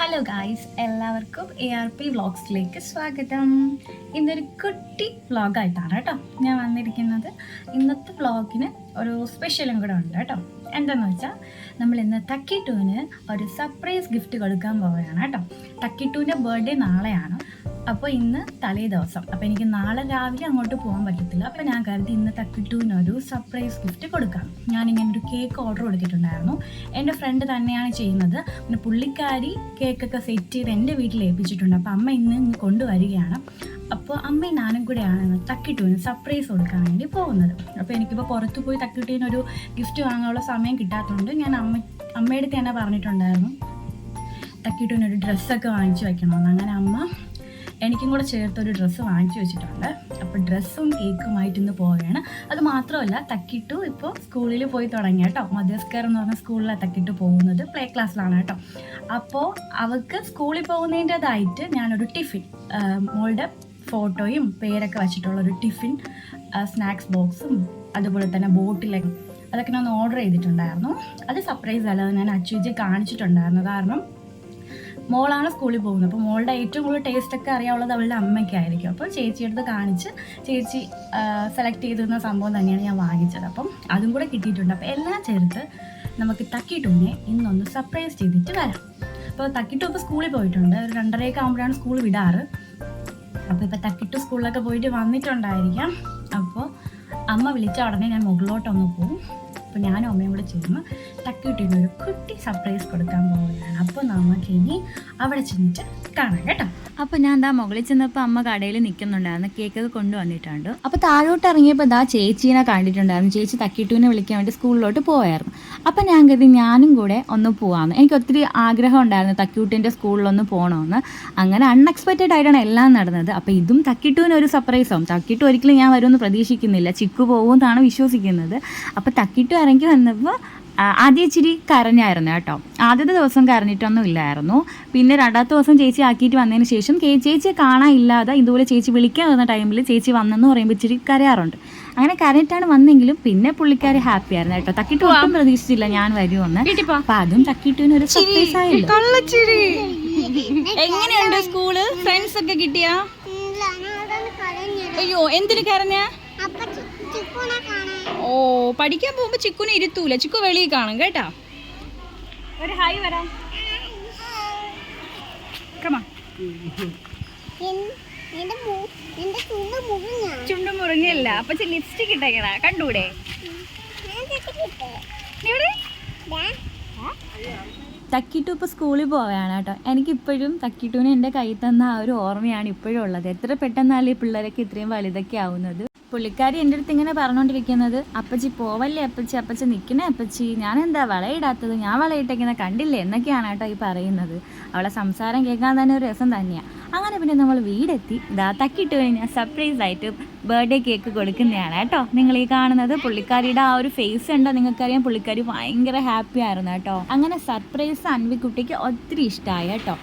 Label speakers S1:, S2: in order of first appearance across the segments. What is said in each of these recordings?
S1: Hello guys എല്ലാവർക്കും A R P വ്ളോഗ്സിലേക്ക് സ്വാഗതം. ഇന്നൊരു കുട്ടി വ്ളോഗായിട്ടാണ് കേട്ടോ ഞാൻ വന്നിരിക്കുന്നത്. ഇന്നത്തെ വ്ളോഗിന് ഒരു സ്പെഷ്യലും കൂടെ ഉണ്ട് കേട്ടോ. എന്താന്ന് വെച്ചാൽ നമ്മൾ ഇന്ന് തക്കി ടൂവിന് ഒരു സർപ്രൈസ് ഗിഫ്റ്റ് കൊടുക്കാൻ പോവുകയാണ് കേട്ടോ. തക്കി ടൂവിന്റെ ബർത്ത്ഡേ നാളെയാണ്. അപ്പോൾ ഇന്ന് തലേ ദിവസം. അപ്പോൾ എനിക്ക് നാളെ രാവിലെ അങ്ങോട്ട് പോകാൻ പറ്റത്തില്ല. അപ്പോൾ ഞാൻ കരുതി ഇന്ന് തക്കിട്ടുവിന് ഒരു സർപ്രൈസ് ഗിഫ്റ്റ് കൊടുക്കാം. ഞാൻ ഇങ്ങനെ ഒരു കേക്ക് ഓർഡർ കൊടുത്തിട്ടുണ്ടായിരുന്നു. എന്റെ ഫ്രണ്ട് തന്നെയാണ് ചെയ്യുന്നത്. പിന്നെ പുള്ളിക്കാരി കേക്കൊക്കെ സെറ്റ് ചെയ്ത് എന്റെ വീട്ടിൽ ഏൽപ്പിച്ചിട്ടുണ്ട്. അപ്പോൾ അമ്മ ഇന്ന് കൊണ്ടുവരികയാണ്. അപ്പോൾ അമ്മയും നാനും കൂടെയാണ് തക്കിട്ടുവിന് സർപ്രൈസ് കൊടുക്കാൻ വേണ്ടി പോകുന്നത്. അപ്പോൾ എനിക്കിപ്പോൾ പുറത്തു പോയി തക്കിട്ടുവിനൊരു ഗിഫ്റ്റ് വാങ്ങാനുള്ള സമയം കിട്ടാത്തതുകൊണ്ട് ഞാൻ അമ്മ അമ്മയുടെ തന്നെ പറഞ്ഞിട്ടുണ്ടായിരുന്നു. തക്കിട്ടുവിനൊരു ഡ്രസ്സൊക്കെ വാങ്ങിച്ചു വയ്ക്കണമെന്ന് അങ്ങനെ അമ്മ എനിക്കും കൂടെ ചേർത്ത് ഒരു ഡ്രസ്സ് വാങ്ങിച്ചു വെച്ചിട്ടുണ്ട്. അപ്പോൾ ഡ്രസ്സും കേക്കുമായിട്ട് ഇന്ന് പോവുകയാണ്. അത് മാത്രമല്ല തക്കിട്ടു ഇപ്പോൾ സ്കൂളിൽ പോയി തുടങ്ങി കേട്ടോ. മധ്യസ്കർ എന്ന് പറഞ്ഞ സ്കൂളിലാണ് തക്കിട്ട് പോകുന്നത്. പ്ലേ ക്ലാസ്സിലാണ് കേട്ടോ. അപ്പോൾ അവൾക്ക് സ്കൂളിൽ പോകുന്നതിന്റെതായിട്ട് ഞാനൊരു ടിഫിൻ മോളുടെ ഫോട്ടോയും പേരൊക്കെ വെച്ചിട്ടുള്ള ഒരു ടിഫിൻ സ്നാക്സ് ബോക്സും അതുപോലെ തന്നെ ബോട്ടിലെ അതൊക്കെ ഞാൻ ഒന്ന് ഓർഡർ ചെയ്തിട്ടുണ്ടായിരുന്നു. അത് സർപ്രൈസ് അല്ല ഞാൻ അച്ചുജി കാണിച്ചിട്ടുണ്ടായിരുന്നു. കാരണം മോളാണ് സ്കൂളിൽ പോകുന്നത്. അപ്പോൾ മോളുടെ ഏറ്റവും കൂടുതൽ ടേസ്റ്റ് ഒക്കെ അറിയാവുള്ളത് അവളുടെ അമ്മയ്ക്കായിരിക്കും. അപ്പോൾ ചേച്ചിയെടുത്ത് കാണിച്ച് ചേച്ചി സെലക്ട് ചെയ്തിരുന്ന സംഭവം തന്നെയാണ് ഞാൻ വാങ്ങിച്ചത്. അപ്പം അതും കൂടെ കിട്ടിയിട്ടുണ്ട്. അപ്പോൾ എല്ലാം ചേർത്ത് നമുക്ക് തക്കിട്ടൂനെ ഇന്നൊന്ന് സർപ്രൈസ് ചെയ്തിട്ട് വരാം. അപ്പോൾ തക്കിട്ടു ഇപ്പോൾ സ്കൂളിൽ പോയിട്ടുണ്ട്. ഒരു രണ്ടരയൊക്കെ ആകുമ്പോഴാണ് സ്കൂൾ വിടാറ്. അപ്പോൾ ഇപ്പോൾ തക്കിട്ടു സ്കൂളിലൊക്കെ പോയിട്ട് വന്നിട്ടുണ്ടായിരിക്കാം. അപ്പോൾ അമ്മ വിളിച്ച ഉടനെ ഞാൻ മുകളിലോട്ടൊന്ന് പോകും അപ്പോൾ ഞാനും അമ്മയും കൂടെ ചേർന്ന് തക്കിട്ടിന് ഒരു കുട്ടി സർപ്രൈസ് കൊടുക്കാൻ പോവുകയാണ്. അപ്പോൾ നമുക്ക് ഇനി അവിടെ ചെന്നിട്ട് കാണാം കേട്ടോ.
S2: അപ്പോൾ ഞാൻ എന്താ മുകളിൽ ചെന്നപ്പോൾ അമ്മ കടയിൽ നിൽക്കുന്നുണ്ടായിരുന്നു കേക്കൊക്കെ കൊണ്ടുവന്നിട്ടുണ്ട് അപ്പോൾ താഴോട്ട് ഇറങ്ങിയപ്പോൾ എന്താ ചേച്ചീനെ കണ്ടിട്ടുണ്ടായിരുന്നു. ചേച്ചി തക്കിട്ടുവിനെ വിളിക്കാൻ വേണ്ടി സ്കൂളിലോട്ട് പോയായിരുന്നു. അപ്പോൾ ഞാൻ കരുതി ഞാനും കൂടെ ഒന്ന് പോവാന്ന്. എനിക്ക് ഒത്തിരി ആഗ്രഹം ഉണ്ടായിരുന്നു തക്കിട്ടൂന്റെ സ്കൂളിലൊന്ന് പോകണമെന്ന് അങ്ങനെ അൺഎക്സ്പെക്റ്റഡ് ആയിട്ടാണ് എല്ലാം നടന്നത്. അപ്പോൾ ഇതും തക്കിട്ടുവിന് ഒരു സർപ്രൈസ് ആവും തക്കിട്ടു ഒരിക്കലും ഞാൻ വരുമെന്ന് പ്രതീക്ഷിക്കുന്നില്ല. ചിക്കു പോകുമെന്നാണ് വിശ്വസിക്കുന്നത്. അപ്പോൾ തക്കിട്ടു ഇറങ്ങി വന്നപ്പോൾ ആദ്യം ഇച്ചിരി കരഞ്ഞായിരുന്നു കേട്ടോ. ആദ്യത്തെ ദിവസം കരഞ്ഞിട്ടൊന്നും ഇല്ലായിരുന്നു. പിന്നെ രണ്ടാമത്തെ ദിവസം ചേച്ചി ആക്കിയിട്ട് വന്നതിന് ശേഷം ചേച്ചിയെ കാണാനില്ലാതെ ഇതുപോലെ ചേച്ചി വിളിക്കാൻ വന്ന ടൈമിൽ ചേച്ചി വന്നെന്ന് പറയുമ്പോൾ ഇച്ചിരി കരയാറുണ്ട്. അങ്ങനെ കരഞ്ഞിട്ടാണ് വന്നെങ്കിലും പിന്നെ പുള്ളിക്കാരി ഹാപ്പി ആയിരുന്നു കേട്ടോ. തക്കിട്ട് ഒട്ടും പ്രതീക്ഷിച്ചില്ല ഞാൻ വരുമെന്ന്. അപ്പൊ അതും തക്കിട്ടുവിന് ഒരു സർപ്രൈസ് ആയല്ലോ.
S1: കള്ളച്ചിരി. എങ്ങനെയുണ്ട് സ്കൂൾ ഫ്രണ്ട്സ് ഒക്കെ കിട്ടിയാ? അയ്യോ എന്തിനു കരഞ്ഞ? ഓ പഠിക്കാൻ പോകുമ്പോ ചിക്കുനെ ഇരുത്തൂല. ചിക്കു വെളിയിൽ കാണും കേട്ടാ? ഒരു ഹായ് വരാം. കമാ ചുണ്ട് മുറിഞ്ഞല്ല അപ്പൊ ലിപ്സ്റ്റിക് ഇട്ടേക്കണ കണ്ടൂടെ? ഇവിടെ
S2: തക്കിട്ടു ഇപ്പോൾ സ്കൂളിൽ പോവുകയാണ് കേട്ടോ. എനിക്കിപ്പോഴും തക്കിട്ടൂനെ എന്റെ കയ്യിൽ തന്ന ആ ഒരു ഓർമ്മയാണ് ഇപ്പോഴും ഉള്ളത്. എത്ര പെട്ടെന്നല്ലേ ഈ പിള്ളേരൊക്കെ ഇത്രയും വലുതൊക്കെ ആവുന്നത്. പുള്ളിക്കാരി എന്റെ അടുത്ത് ഇങ്ങനെ പറഞ്ഞുകൊണ്ടിരിക്കുന്നത് അപ്പച്ചി പോവല്ലേ? അപ്പച്ചി അപ്പച്ചി നിൽക്കണേ അപ്പച്ചി. ഞാൻ എന്താ വളയിടാത്തത്? ഞാൻ വളയിട്ടേക്കുന്ന കണ്ടില്ലേ? എന്നൊക്കെയാണ് കേട്ടോ ഈ പറയുന്നത്. അവളെ സംസാരം കേൾക്കാൻ തന്നെ ഒരു രസം തന്നെയാണ് അങ്ങനെ പിന്നെ നമ്മൾ വീടെത്തി. ഇതാ തക്കിട്ട് കഴിഞ്ഞാൽ സർപ്രൈസ് ആയിട്ട് ബർത്ത്ഡേ കേക്ക് കൊടുക്കുന്നതാണ് കേട്ടോ. നിങ്ങൾ ഈ കാണുന്നത് പുള്ളിക്കാരിയുടെ ആ ഒരു ഫേസ് ഉണ്ടോ നിങ്ങൾക്കറിയാം പുള്ളിക്കാരി ഭയങ്കര ഹാപ്പി ആയിരുന്നു കേട്ടോ. അങ്ങനെ സർപ്രൈസ് അൻവിക്കുട്ടിക്ക് ഒത്തിരി ഇഷ്ടമായി കേട്ടോ.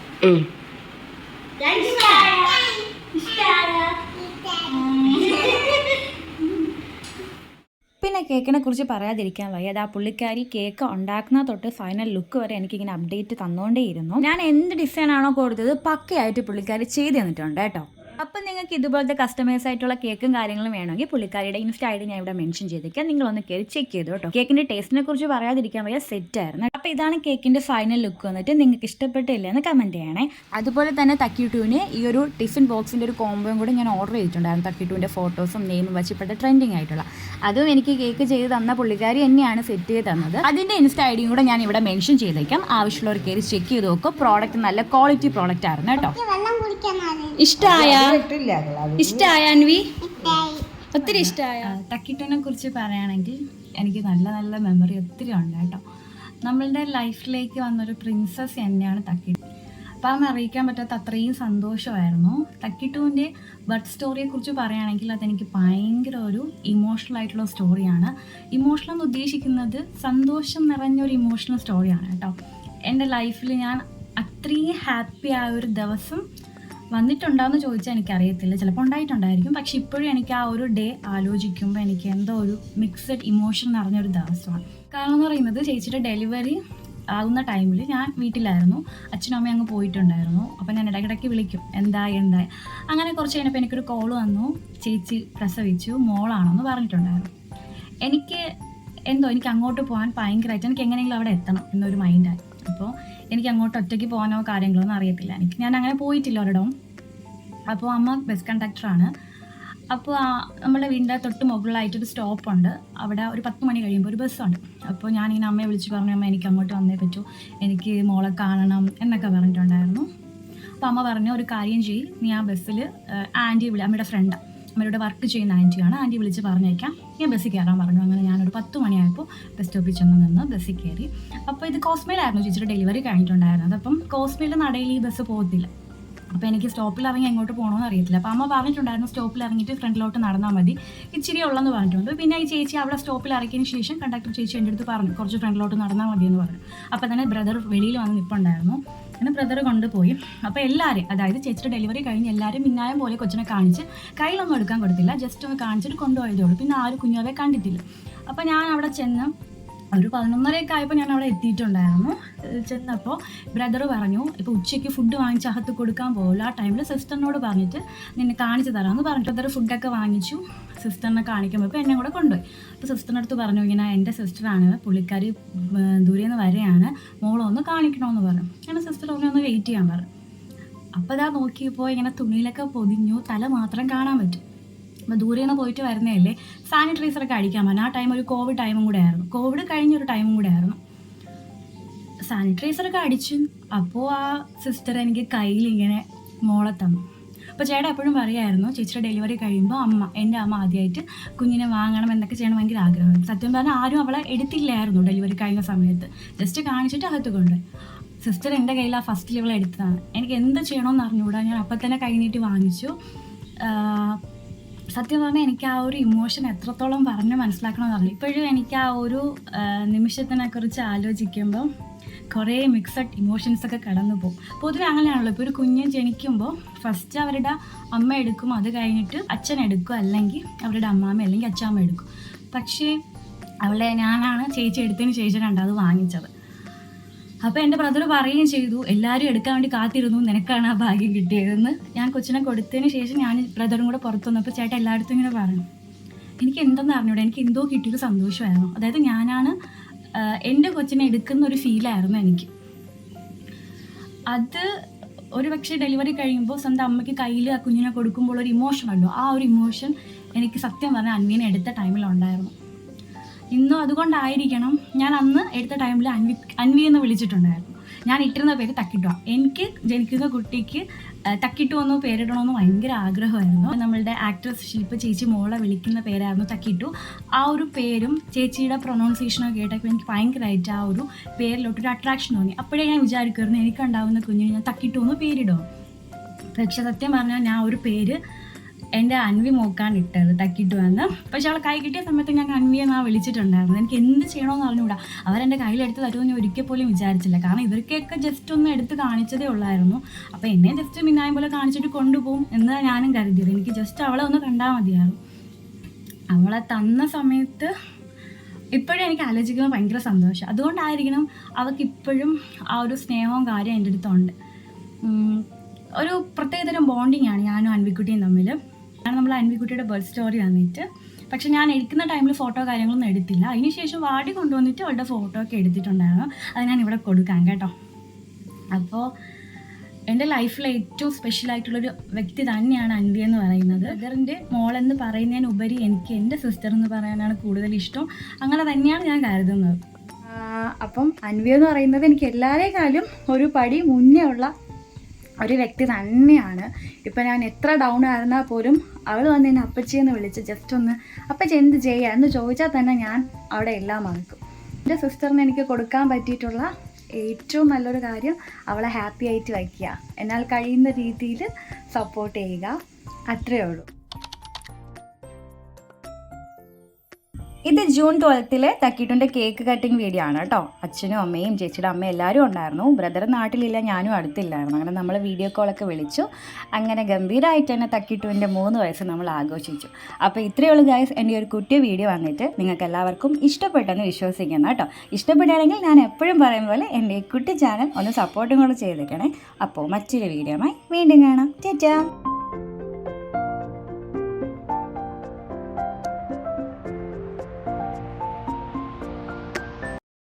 S2: പിന്നെ കേക്കിനെ കുറിച്ച് പറയാതിരിക്കാൻ വയ്യ. അത് ആ പുള്ളിക്കാരി കേക്ക് ഉണ്ടാക്കുന്ന തൊട്ട് ഫൈനൽ ലുക്ക് വരെ എനിക്കിങ്ങനെ അപ്ഡേറ്റ് തന്നുകൊണ്ടേയിരുന്നു ഞാൻ എന്ത് ഡിസൈൻ ആണോ കൊടുത്തത് പക്കയായിട്ട് പുള്ളിക്കാരി ചെയ്ത് തന്നിട്ടുണ്ട് കേട്ടോ. അപ്പം നിങ്ങൾക്ക് ഇതുപോലത്തെ കസ്റ്റമേഴ്സ് ആയിട്ടുള്ള കേക്കും കാര്യങ്ങളും വേണമെങ്കിൽ പുള്ളിക്കാരിയുടെ ഇൻസ്റ്റ ഐ ഡി ഞാൻ ഇവിടെ മെൻഷൻ ചെയ്തേക്കാം. നിങ്ങളൊന്ന് കയറി ചെക്ക് ചെയ്തു കേട്ടോ കേക്കിന്റെ ടേസ്റ്റിനെ കുറിച്ച് പറയാതിരിക്കാൻ വയ്യ സെറ്റ് ആയിരുന്നു. അപ്പോൾ ഇതാണ് കേക്കിന്റെ ഫൈനൽ ലുക്ക് വന്നിട്ട് നിങ്ങൾക്ക് ഇഷ്ടപ്പെട്ടില്ല എന്ന് കമന്റ് ചെയ്യണേ. അതുപോലെ തന്നെ തക്കിട്ടുവിന് ഈ ഒരു ടിഫിൻ ബോക്സിന്റെ ഒരു കോംബോയും കൂടെ ഞാൻ ഓർഡർ ചെയ്തിട്ടുണ്ടായിരുന്നു. തക്കിട്ടുവിന്റെ ഫോട്ടോസും നെയിമും വെച്ചിപ്പെട്ട ട്രെൻഡിങ് ആയിട്ടുള്ള. അതും എനിക്ക് കേക്ക് ചെയ്ത് തന്ന പുള്ളിക്കാരി തന്നെയാണ് സെറ്റ് ചെയ്ത് തന്നത്. അതിന്റെ ഇൻസ്റ്റ ഐ ഡിയും കൂടെ ഞാൻ ഇവിടെ മെൻഷൻ ചെയ്തേക്കാം. ആവശ്യമുള്ളവർ കയറി ചെക്ക് ചെയ്ത് നോക്കും. പ്രോഡക്റ്റ് നല്ല ക്വാളിറ്റി പ്രോഡക്റ്റ് ആയിരുന്നു കേട്ടോ.
S1: ഇഷ്ടായ ഇഷ്ടായ അൻവി? ഒത്തിരി ഇഷ്ടായ തക്കിട്ടനെ കുറിച്ച് പറയുകയാണെങ്കിൽ എനിക്ക് നല്ല നല്ല മെമ്മറി ഒത്തിരി ഉണ്ട് കേട്ടോ. നമ്മളുടെ ലൈഫിലേക്ക് വന്നൊരു പ്രിൻസസ് തന്നെയാണ് തക്കിട്ടു അപ്പം അന്ന് അറിയിക്കാൻ പറ്റാത്ത അത്രയും സന്തോഷമായിരുന്നു. തക്കിട്ടുവിന്റെ ബർത്ത് സ്റ്റോറിയെ കുറിച്ച് പറയുകയാണെങ്കിൽ അതെനിക്ക് ഭയങ്കര ഒരു ഇമോഷണൽ ആയിട്ടുള്ള സ്റ്റോറിയാണ് ഇമോഷണൽ എന്ന് ഉദ്ദേശിക്കുന്നത് സന്തോഷം നിറഞ്ഞൊരു ഇമോഷണൽ സ്റ്റോറിയാണ് കേട്ടോ. എന്റെ ലൈഫിൽ ഞാൻ അത്രയും ഹാപ്പി ആയ ഒരു ദിവസം വന്നിട്ടുണ്ടോയെന്ന് ചോദിച്ചാൽ എനിക്കറിയത്തില്ല. ചിലപ്പോൾ ഉണ്ടായിട്ടുണ്ടായിരിക്കും. പക്ഷെ ഇപ്പോഴും എനിക്ക് ആ ഒരു ഡേ ആലോചിക്കുമ്പോൾ എനിക്ക് എന്തോ ഒരു മിക്സഡ് ഇമോഷൻ നിറഞ്ഞൊരു ദിവസമാണ്. കാരണം എന്ന് പറയുന്നത് ചേച്ചിയുടെ ഡെലിവറി ആകുന്ന ടൈമിൽ ഞാൻ വീട്ടിലായിരുന്നു. അച്ഛനും അമ്മയും അങ്ങ് പോയിട്ടുണ്ടായിരുന്നു. അപ്പം ഞാൻ ഇടയ്ക്കിടയ്ക്ക് വിളിക്കും. എന്തായി എന്തായി അങ്ങനെ കുറച്ച് കഴിഞ്ഞപ്പോൾ എനിക്കൊരു കോൾ വന്നു. ചേച്ചി പ്രസവിച്ചു. മോളാണെന്ന് പറഞ്ഞിട്ടുണ്ടായിരുന്നു. എനിക്ക് എന്തോ എനിക്ക് അങ്ങോട്ട് പോകാൻ ഭയങ്കരമായിട്ട് എനിക്ക് എങ്ങനെയെങ്കിലും അവിടെ എത്തണം എന്നൊരു മൈൻഡായി അപ്പോൾ എനിക്ക് അങ്ങോട്ട് ഒറ്റയ്ക്ക് പോകാനോ കാര്യങ്ങളൊന്നും അറിയത്തില്ല. എനിക്ക് ഞാൻ അങ്ങനെ പോയിട്ടില്ല ഒരിടവും. അപ്പോൾ അമ്മ ബസ് കണ്ടക്ടറാണ് അപ്പോൾ നമ്മുടെ വീടിന്റെ തൊട്ട് മുകളിലായിട്ടൊരു സ്റ്റോപ്പുണ്ട്. അവിടെ ഒരു പത്ത് മണി കഴിയുമ്പോൾ ഒരു ബസ്സുണ്ട് അപ്പോൾ ഞാനിങ്ങനെ അമ്മയെ വിളിച്ച് പറഞ്ഞു അമ്മ എനിക്ക് അങ്ങോട്ട് വന്നേ പറ്റൂ. എനിക്ക് മോളെ കാണണം എന്നൊക്കെ പറഞ്ഞിട്ടുണ്ടായിരുന്നു. അപ്പോൾ അമ്മ പറഞ്ഞു ഒരു കാര്യം ചെയ്യ്. നീ ആ ബസ്സിൽ ആന്റി വിളി അമ്മയുടെ ഫ്രണ്ടാണ് അമ്മയുടെ വർക്ക് ചെയ്യുന്ന ആന്റിയാണ് ആന്റി വിളിച്ച് പറഞ്ഞേക്കാം ഞാൻ ബസ്സിൽ കയറാൻ പറഞ്ഞു. അങ്ങനെ ഞാനൊരു പത്ത് മണിയായപ്പോൾ ബസ് സ്റ്റോപ്പിൽ ചെന്ന് നിന്ന് ബസ്സിൽ കയറി അപ്പോൾ ഇത് കോസ്മയിലായിരുന്നു ചേച്ചിയുടെ ഡെലിവറി കഴിഞ്ഞിട്ടുണ്ടായിരുന്നത്. അപ്പം കോസ്മയിൽ നടയിൽ ഈ ബസ് പോകത്തില്ല. അപ്പോൾ എനിക്ക് സ്റ്റോപ്പിൽ ഇറങ്ങി എങ്ങോട്ട് പോകണമെന്ന് അറിയത്തില്ല. അപ്പോൾ അമ്മ പറഞ്ഞിട്ടുണ്ടായിരുന്നു സ്റ്റോപ്പിൽ ഇറങ്ങിയിട്ട് ഫ്രണ്ടിലോട്ട് നടന്നാൽ മതി. ഇച്ചിരി ഉള്ളെന്ന് പറഞ്ഞിട്ടുണ്ട്. പിന്നെ ഈ ചേച്ചി അവിടെ സ്റ്റോപ്പിൽ ഇറക്കിയതിന് ശേഷം കണ്ടക്ടർ ചേച്ചി എന്റെ അടുത്ത് പറഞ്ഞു. കുറച്ച് ഫ്രണ്ടിലോട്ട് നടന്നാൽ മതി എന്ന് പറഞ്ഞു. അപ്പോൾ തന്നെ ബ്രദർ വെളിയിൽ വന്ന് നിൽപ്പുണ്ടായിരുന്നു അങ്ങനെ ബ്രദർ കൊണ്ടുപോയി. അപ്പോൾ എല്ലാവരും അതായത് ചേച്ചിയുടെ ഡെലിവറി കഴിഞ്ഞ് എല്ലാവരും മിന്നായം പോലെ കൊച്ചിനെ കാണിച്ച് കയ്യിലൊന്നും എടുക്കാൻ കൊടുത്തില്ല. ജസ്റ്റ് ഒന്ന് കാണിച്ചിട്ട് കൊണ്ടുപോയതേ ഉള്ളൂ. പിന്നെ ആരും കുഞ്ഞാവെ കണ്ടിട്ടില്ല. അപ്പോൾ ഞാൻ അവിടെ ചെന്ന് ഒരു പതിനൊന്നരയൊക്കെ ആയപ്പോൾ ഞാൻ അവിടെ എത്തിയിട്ടുണ്ടായിരുന്നു ചെന്നപ്പോൾ ബ്രദർ പറഞ്ഞു ഇപ്പോൾ ഉച്ചയ്ക്ക് ഫുഡ് വാങ്ങിച്ച് അകത്ത് കൊടുക്കാൻ പോകില്ല ആ ടൈമിൽ സിസ്റ്ററിനോട് പറഞ്ഞിട്ട് നിന്നെ കാണിച്ചു തരാമെന്ന് പറഞ്ഞു ബ്രദർ ഫുഡൊക്കെ വാങ്ങിച്ചു. സിസ്റ്ററിനെ കാണിക്കുമ്പോൾ ഇപ്പോൾ എന്നെ കൂടെ കൊണ്ടുപോയി. അപ്പോൾ സിസ്റ്ററിന്റെ അടുത്ത് പറഞ്ഞു ഇങ്ങനെ എന്റെ സിസ്റ്ററാണ് പുള്ളിക്കാരി ദൂരെ നിന്ന് വരെയാണ്. മോളൊന്ന് കാണിക്കണമെന്ന് പറഞ്ഞു. അങ്ങനെ സിസ്റ്റർ പറഞ്ഞു ഒന്ന് വെയിറ്റ് ചെയ്യാൻ പറഞ്ഞു അപ്പോൾ ഇതാ നോക്കിയപ്പോൾ ഇങ്ങനെ തുണിയിലൊക്കെ പൊതിഞ്ഞു തല മാത്രം കാണാൻ പറ്റും. അപ്പോൾ ദൂരെ നിന്ന് പോയിട്ട് വരുന്നതല്ലേ? സാനിറ്റൈസറൊക്കെ അടിക്കാൻ പറഞ്ഞു ആ ടൈം ഒരു കോവിഡ് ടൈമും കൂടെ ആയിരുന്നു. കോവിഡ് കഴിഞ്ഞൊരു ടൈമും കൂടെ ആയിരുന്നു. സാനിറ്റൈസറൊക്കെ അടിച്ചു. അപ്പോൾ ആ സിസ്റ്റർ എനിക്ക് കയ്യിൽ ഇങ്ങനെ മോളെ തന്നു. അപ്പോൾ ചേട്ടൻ എപ്പോഴും പറയായിരുന്നു ചേച്ചിയുടെ ഡെലിവറി കഴിയുമ്പോൾ അമ്മ എന്റെ അമ്മ ആദ്യമായിട്ട് കുഞ്ഞിനെ വാങ്ങണം എന്നൊക്കെ ചെയ്യണം ഭയങ്കര ആഗ്രഹം സത്യം പറഞ്ഞാൽ ആരും അവളെ എടുത്തില്ലായിരുന്നു ഡെലിവറി കഴിഞ്ഞ സമയത്ത്. ജസ്റ്റ് കാണിച്ചിട്ട് അകത്ത് കൊണ്ടുപോയി. സിസ്റ്റർ എന്റെ കയ്യിൽ ആ ഫസ്റ്റ് ലെവൽ എടുത്തതാണ്. എനിക്ക് എന്ത് ചെയ്യണമെന്ന് അറിഞ്ഞുകൂടാ. ഞാൻ അപ്പം തന്നെ കൈ നീട്ടി വാങ്ങിച്ചു സത്യം പറഞ്ഞാൽ എനിക്ക് ആ ഒരു ഇമോഷൻ എത്രത്തോളം പറഞ്ഞ് മനസ്സിലാക്കണമെന്ന് അറിയില്ല. ഇപ്പോഴും എനിക്ക് ആ ഒരു നിമിഷത്തിനെക്കുറിച്ച് നിമിഷത്തിനെ കുറിച്ച് ആലോചിക്കുമ്പോൾ കുറേ മിക്സഡ് ഇമോഷൻസ് ഒക്കെ കടന്നു പോകും. പൊതുവെ അങ്ങനെയാണല്ലോ. ഇപ്പോൾ ഒരു കുഞ്ഞ് ജനിക്കുമ്പോൾ ഫസ്റ്റ് അവരുടെ അമ്മ എടുക്കും. അത് കഴിഞ്ഞിട്ട് അച്ഛൻ എടുക്കും. അല്ലെങ്കിൽ അവരുടെ അമ്മാമ്മ അല്ലെങ്കിൽ അച്ഛാമ്മ എടുക്കും. പക്ഷേ അവളെ ഞാനാണ് ചേച്ചി എടുത്തതിന് ശേഷം രണ്ടാമത് വാങ്ങിച്ചത്. അപ്പോൾ എന്റെ ബ്രദർ പറയുകയും ചെയ്തു എല്ലാവരും എടുക്കാൻ വേണ്ടി കാത്തിരുന്നു നിനക്കാണ് ആ ഭാഗ്യം കിട്ടിയതെന്ന് ഞാൻ കൊച്ചിനെ കൊടുത്തതിന് ശേഷം ഞാൻ ബ്രദറും കൂടെ പുറത്തു വന്നപ്പോൾ ചേട്ടൻ എല്ലായിടത്തും ഇങ്ങനെ പറഞ്ഞു എനിക്ക് എന്തെന്ന് അറിഞ്ഞൂടെ? എനിക്ക് എന്തോ കിട്ടിയൊരു സന്തോഷമായിരുന്നു. അതായത് ഞാനാണ് എന്റെ കൊച്ചിനെ എടുക്കുന്ന ഒരു ഫീലായിരുന്നു എനിക്ക്. അത് ഒരു പക്ഷേ ഡെലിവറി കഴിയുമ്പോൾ സ്വന്തം അമ്മയ്ക്ക് കയ്യിൽ ആ കുഞ്ഞിനെ കൊടുക്കുമ്പോൾ ഒരു ഇമോഷൻ ഉണ്ടോ ആ ഒരു ഇമോഷൻ എനിക്ക് സത്യം പറഞ്ഞാൽ അന്വിനെ എടുത്ത ടൈമിലുണ്ടായിരുന്നു ഇന്നും അതുകൊണ്ടായിരിക്കണം ഞാൻ അന്ന് എടുത്ത ടൈമിൽ അൻവി അൻവി എന്ന് വിളിച്ചിട്ടുണ്ടായിരുന്നു. ഞാൻ ഇട്ടിരുന്ന പേര് തക്കിട്ടു. എനിക്ക് ജനിക്കുന്ന കുട്ടിക്ക് തക്കിട്ടു എന്ന് പേരിടണമെന്ന് ഭയങ്കര ആഗ്രഹമായിരുന്നു. നമ്മളുടെ ആക്ട്രസ് ശില്പ ചേച്ചി മോളെ വിളിക്കുന്ന പേരായിരുന്നു തക്കിട്ടു. ആ ഒരു പേരും ചേച്ചിയുടെ പ്രൊനൗൺസിയേഷനൊക്കെ കേട്ടപ്പോൾ എനിക്ക് ഭയങ്കരമായിട്ട് ആ ഒരു പേരിലോട്ടൊരു അട്രാക്ഷൻ തോന്നി. അപ്പോഴേ ഞാൻ വിചാരിക്കുമായിരുന്നു എനിക്കുണ്ടാവുന്ന കുഞ്ഞിന് ഞാൻ തക്കിട്ടു എന്ന് പേരിടുമോ പക്ഷെ സത്യം പറഞ്ഞാൽ ഞാൻ ഒരു പേര് എന്റെ അൻവി മോക്കാണ് ഇട്ടത് വന്ന്. പക്ഷെ അവളെ കൈ കിട്ടിയ സമയത്ത് ഞാൻ അൻവിയെ നാ വിളിച്ചിട്ടുണ്ടായിരുന്നു. എനിക്ക് എന്ത് ചെയ്യണമെന്ന് അറിഞ്ഞുകൂടാ. അവരെന്റെ കയ്യിലെടുത്ത് തരുമെന്ന് ഞാൻ ഒരിക്കൽ പോലും വിചാരിച്ചില്ല. കാരണം ഇവർക്കൊക്കെ ജസ്റ്റ് ഒന്ന് എടുത്ത് കാണിച്ചതേ ഉള്ളായിരുന്നു. അപ്പോൾ എന്നെ ജസ്റ്റ് മിന്നായം പോലെ കാണിച്ചിട്ട് കൊണ്ടുപോകും എന്ന് ഞാനും കരുതിയത്. എനിക്ക് ജസ്റ്റ് അവളെ ഒന്ന് കണ്ടാൽ മതിയായിരുന്നു. അവളെ തന്ന സമയത്ത് ഇപ്പോഴും എനിക്ക് ആലോചിക്കുമ്പോൾ ഭയങ്കര സന്തോഷം. അതുകൊണ്ടായിരിക്കണം അവൾക്ക് ഇപ്പോഴും ആ ഒരു സ്നേഹവും കാര്യം എന്റെ അടുത്തുണ്ട്. ഒരു പ്രത്യേകതരം ബോണ്ടിങ് ആണ് ഞാനും അൻവിക്കുട്ടിയും തമ്മിൽ. നമ്മൾ അൻവിക്കുട്ടിയുടെ ബർത്ത് സ്റ്റോറി വന്നിട്ട്. പക്ഷെ ഞാൻ എടുക്കുന്ന ടൈമിൽ ഫോട്ടോ കാര്യങ്ങളൊന്നും എടുത്തില്ല. അതിനുശേഷം വാടി കൊണ്ടുവന്നിട്ട് അവളുടെ ഫോട്ടോ ഒക്കെ എടുത്തിട്ടുണ്ടായിരുന്നു. അത് ഞാൻ ഇവിടെ കൊടുക്കാം കേട്ടോ. അപ്പോൾ എന്റെ ലൈഫിലെ ഏറ്റവും സ്പെഷ്യൽ ആയിട്ടുള്ളൊരു വ്യക്തി തന്നെയാണ് അൻവി എന്ന് പറയുന്നത്. ബ്രദറിന്റെ മോളെന്ന് പറയുന്നതിനുപരി എനിക്ക് എന്റെ സിസ്റ്റർ എന്ന് പറയാനാണ് കൂടുതൽ ഇഷ്ടം. അങ്ങനെ തന്നെയാണ് ഞാൻ കരുതുന്നത്. അപ്പം അൻവി എന്ന് പറയുന്നത് എനിക്ക് എല്ലാവരേക്കാളും ഒരു പടി മുന്നേ ഉള്ള ഒരു വ്യക്തി തന്നെയാണ്. ഇപ്പം ഞാൻ എത്ര ഡൗൺ ആയിരുന്നാൽ പോലും അവൾ വന്ന് എന്നെ അപ്പച്ചിയെന്ന് വിളിച്ച് ജസ്റ്റ് ഒന്ന് അപ്പച്ചി എന്ത് ചെയ്യുക എന്ന് ചോദിച്ചാൽ തന്നെ ഞാൻ അവിടെ എല്ലാം മറക്കും. എന്റെ സിസ്റ്ററിന് എനിക്ക് കൊടുക്കാൻ പറ്റിയിട്ടുള്ള ഏറ്റവും നല്ലൊരു കാര്യം അവളെ ഹാപ്പി ആയിട്ട് വയ്ക്കുക. എന്നാൽ കഴിയുന്ന രീതിയിൽ സപ്പോർട്ട് ചെയ്യുക. അത്രയേ ഉള്ളൂ.
S2: ഇത് ജൂൺ ട്വൽത്തിലെ തക്കീട്ടുന്റെ കേക്ക് കട്ടിങ് വീഡിയോ ആണ് കേട്ടോ. അച്ഛനും അമ്മയും ചേച്ചിയുടെ അമ്മയും എല്ലാവരും ഉണ്ടായിരുന്നു. ബ്രദർ നാട്ടിലില്ല ഞാനും അടുത്തില്ലായിരുന്നു. അങ്ങനെ നമ്മൾ വീഡിയോ കോളൊക്കെ വിളിച്ചു. അങ്ങനെ ഗംഭീരമായിട്ട് തന്നെ തക്കീട്ടുവിന്റെ മൂന്ന് വയസ്സ് നമ്മൾ ആഘോഷിച്ചു. അപ്പോൾ ഇത്രയേ ഉള്ളൂ എന്റെ ഒരു കുട്ടി വീഡിയോ വന്നിട്ട് നിങ്ങൾക്ക് എല്ലാവർക്കും ഇഷ്ടപ്പെട്ടെന്ന് വിശ്വസിക്കുന്നു കേട്ടോ. ഇഷ്ടപ്പെടുകയാണെങ്കിൽ ഞാൻ എപ്പോഴും പറയും പോലെ എന്റെ കുട്ടി ചാനൽ ഒന്ന് സപ്പോർട്ടും കൂടെ ചെയ്തേക്കണേ. അപ്പോൾ മറ്റൊരു ആയി വീണ്ടും കാണാം. ചേച്ചാ